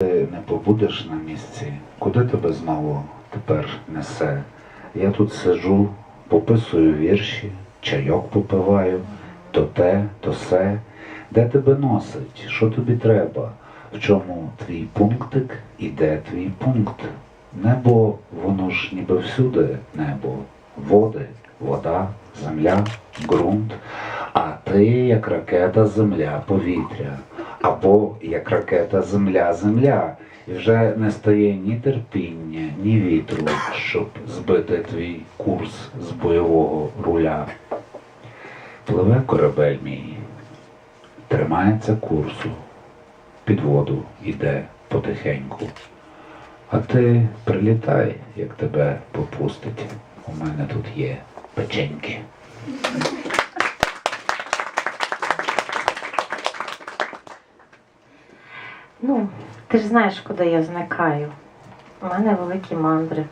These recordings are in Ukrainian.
Ти не побудеш на місці, куди тебе знову тепер несе? Я тут сиджу, пописую вірші, чайок попиваю, то те, то се. Де тебе носить? Що тобі треба? В чому твій пунктик і де твій пункт? Небо, воно ж ніби всюди небо, води, вода, земля, ґрунт. А ти як ракета земля, повітря, або як ракета земля, земля. І вже не стає ні терпіння, ні вітру, щоб збити твій курс з бойового руля. Пливе корабель мій, тримається курсу, під воду іде потихеньку. А ти прилітай, як тебе попустить. У мене тут є печеньки. Ну, ти ж знаєш, куди я зникаю. У мене великі мандри.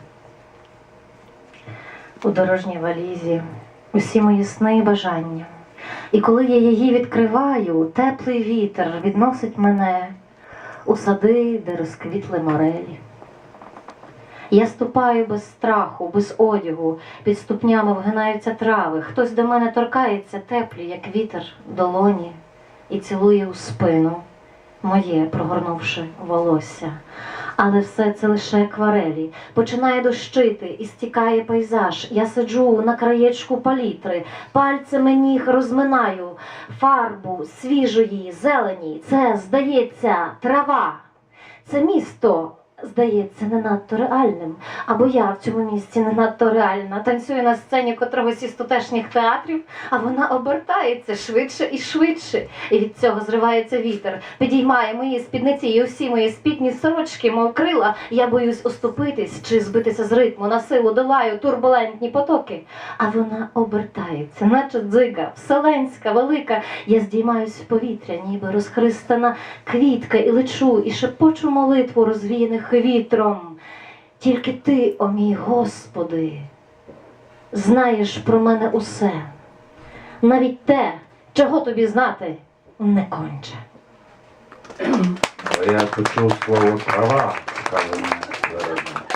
У дорожній валізі усі мої сни і бажання. І коли я її відкриваю, теплий вітер відносить мене у сади, де розквітли морелі. Я ступаю без страху, без одягу, під ступнями вгинаються трави. Хтось до мене торкається теплі, як вітер, долоні, і цілує у спину моє, прогорнувши волосся. Але все це лише акварелі. Починає дощити і стікає пейзаж. Я сиджу на краєчку палітри, пальцями ніг розминаю фарбу свіжої, зелені. Це, здається, трава. Це місто. Здається, не надто реальним. Або я в цьому місці не надто реальна. Танцюю на сцені котрогось із тутешніх театрів, а вона обертається швидше і швидше. І від цього зривається вітер, підіймає мої спідниці і усі мої спідні сорочки, мов крила. Я боюсь оступитись чи збитися з ритму, на силу долаю турбулентні потоки. А вона обертається, наче дзига, вселенська, велика. Я здіймаюсь в повітря, ніби розхристана квітка, і лечу, і шепочу молитву розвіяних вітром. Тільки ти, о мій Господи, знаєш про мене усе, навіть те, чого тобі знати не конче. Я почув слово права, Верона.